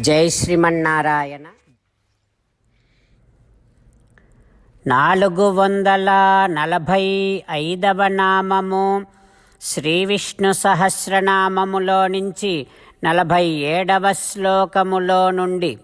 జై శ్రీమన్నారాయణ. నాలుగు వందల నలభై ఐదవ నామము శ్రీ విష్ణు సహస్రనామములో నుంచి నలభై ఏడవ శ్లోకములో నుండి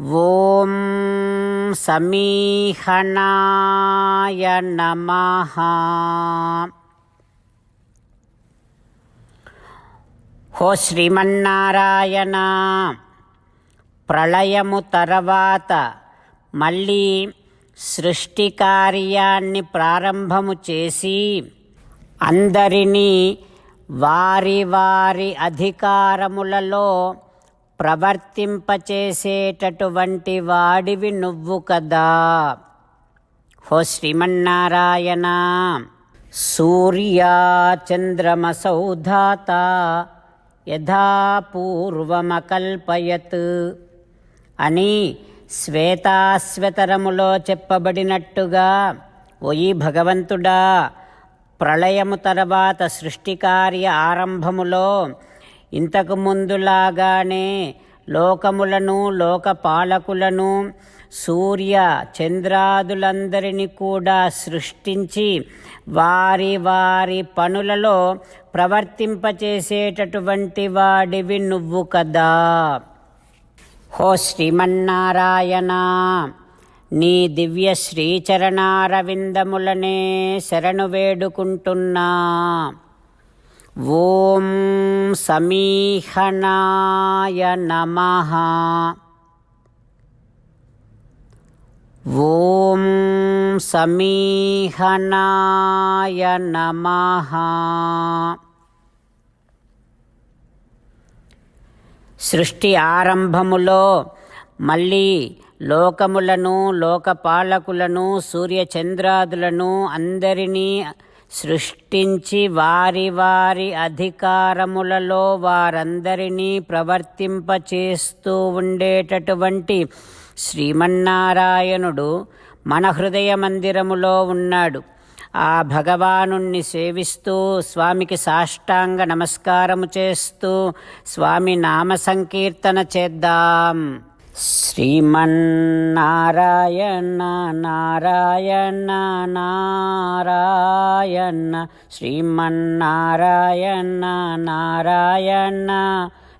ఓం సమీహనాయ నమహా హో శ్రీమన్నారాయణ ప్రళయము తర్వాత మళ్ళీ సృష్టి కార్యాన్ని ప్రారంభము చేసి అందరినీ వారి వారి అధికారములలో ప్రవర్తింపచేసేటటువంటి వాడివి నువ్వు కదా. హో శ్రీమన్నారాయణ సూర్యా చంద్రమసౌధాత యథా పూర్వమకల్పయత్. అని శ్వేతాశ్వతరములో చెప్పబడినట్టుగా ఒయి భగవంతుడా ప్రళయము తర్వాత సృష్టి కార్య ఆరంభములో ఇంతకు ముందులాగానే లోకములను లోకపాలకులను సూర్య చంద్రాదులందరినీ కూడా సృష్టించి వారి వారి పనులలో ప్రవర్తింపచేసేటటువంటి వాడివి నువ్వు కదా. హో శ్రీమన్నారాయణ నీ దివ్య శ్రీచరణారవిందములనే శరణు వేడుకుంటున్నా. ఓం సమీహనాయ నమః. ఓం సమీహనాయ నమః. సృష్టి ఆరంభములో మళ్ళీ లోకములను లోకపాలకులను సూర్యచంద్రాదులను అందరినీ సృష్టించి వారి వారి అధికారములలో వారందరినీ ప్రవర్తింపచేస్తూ ఉండేటటువంటి శ్రీమన్నారాయణుడు మన హృదయ మందిరములో ఉన్నాడు. ఆ భగవానుణ్ణి సేవిస్తూ స్వామికి సాష్టాంగ నమస్కారము చేస్తూ స్వామి నామ సంకీర్తన చేద్దాం. శ్రీమన్నారాయణ నారాయణ నారాయణ శ్రీమన్నారాయణ నారాయణ.